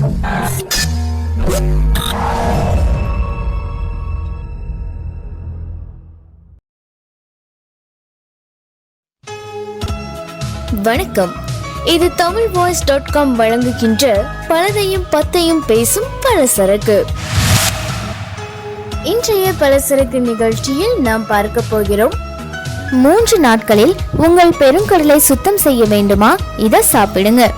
வணக்கம். இது Tamil voice dot com வழங்குகின்ற பலதையும் பத்தையும் பேசும் பலசரக்கு. இன்றைய பலசரக்கு நிகழ்ச்சியில் நாம் பார்க்க போகிறோம். மூன்று நாட்களில் உங்கள் பெருங்கடலை சுத்தம் செய்ய வேண்டுமா? இதை சாப்பிடுங்க.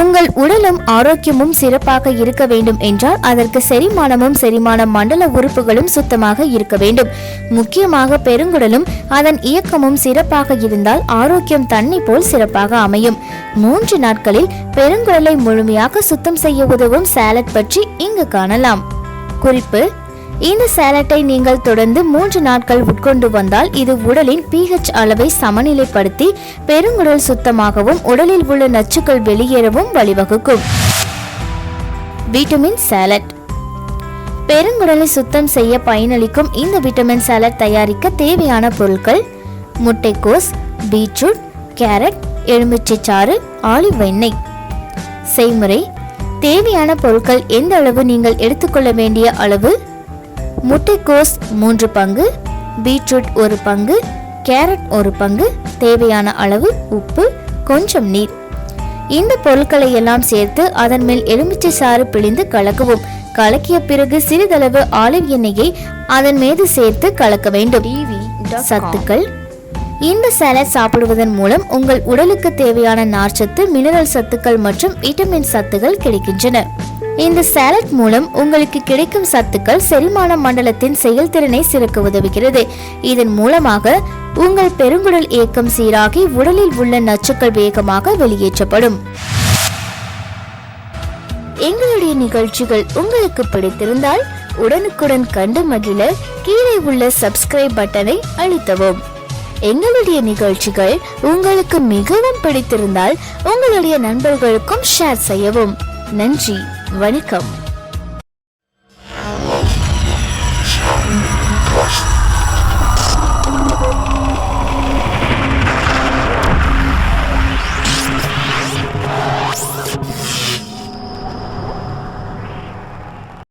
உங்கள் உடலும் ஆரோக்கியமும் சிறப்பாக இருக்க வேண்டும் என்றால் அதற்கு செரிமானமும் செரிமான மண்டல உறுப்புகளும் சுத்தமாக இருக்க வேண்டும். முக்கியமாக பெருங்குடலும் அதன் இயக்கமும் சிறப்பாக இருந்தால் ஆரோக்கியம் தன்னை போல் சிறப்பாக அமையும். மூன்று நாட்களில் பெருங்குடலை முழுமையாக சுத்தம் செய்ய உதவும் சாலட் பற்றி இங்கு காணலாம். குறிப்பு இந்த சேலட்டை நீங்கள் தொடர்ந்து மூன்று நாட்கள் உட்கொண்டு வந்தால் இது உடலின் பிஹெச் அளவை சமநிலைப்படுத்தி பெருங்குடல் சுத்தமாகவும் உடலில் உள்ள நச்சுக்கள் வெளியேறவும் வழிவகுக்கும். விட்டமின் சாலட் பெருங்குடலை சுத்தம் செய்ய பயனளிக்கும் இந்த விட்டமின் சாலட் தயாரிக்க தேவையான பொருட்கள் முட்டைக்கோஸ் பீட்ரூட் கேரட் எலுமிச்சைச்சாறு ஆலிவ் எண்ணெய் செய்முறை. தேவையான பொருட்கள் எந்த அளவு நீங்கள் எடுத்துக்கொள்ள வேண்டிய அளவு? முட்டைக்கோஸ் மூன்று பங்கு பீட்ரூட் ஒரு பங்கு கேரட் ஒரு பங்கு தேவையான அளவு உப்பு கொஞ்சம் நீர். இந்த பொருட்களை எல்லாம் சேர்த்து அதன் மேல் எலுமிச்சை சாறு பிழிந்து கலக்கவும். கலக்கிய பிறகு சிறிதளவு ஆலிவ் எண்ணெயை அதன் மீது சேர்த்து கலக்க வேண்டும். சத்துக்கள். இந்த சாலட் சாப்பிடுவதன் மூலம் உங்கள் உடலுக்கு தேவையான நார்ச்சத்து மினரல் சத்துக்கள் மற்றும் விட்டமின் சத்துக்கள் கிடைக்கின்றன. இந்த சாலட் மூலம் உங்களுக்கு கிடைக்கும் சத்துக்கள் செரிமான மண்டலத்தின் செயல்திறனை சிறக்க உதவுகிறது. இதன் மூலமாக உங்கள் பெருங்குடல் இயக்கம் சீராகி உடலில் உள்ள நச்சுக்கள் வேகமாக வெளியேற்றப்படும். எங்களுடைய நிகழ்ச்சிகள் உங்களுக்கு பிடித்திருந்தால் உடனுக்குடன் கண்டு மகிழ கீழே உள்ள சப்ஸ்கிரைப் பட்டனை அழுத்தவும். எங்களுடைய நிகழ்ச்சிகள் உங்களுக்கு மிகவும் பிடித்திருந்தால் உங்களுடைய நண்பர்களுக்கும் ஷேர் செய்யவும். நன்றி. வணக்கம்.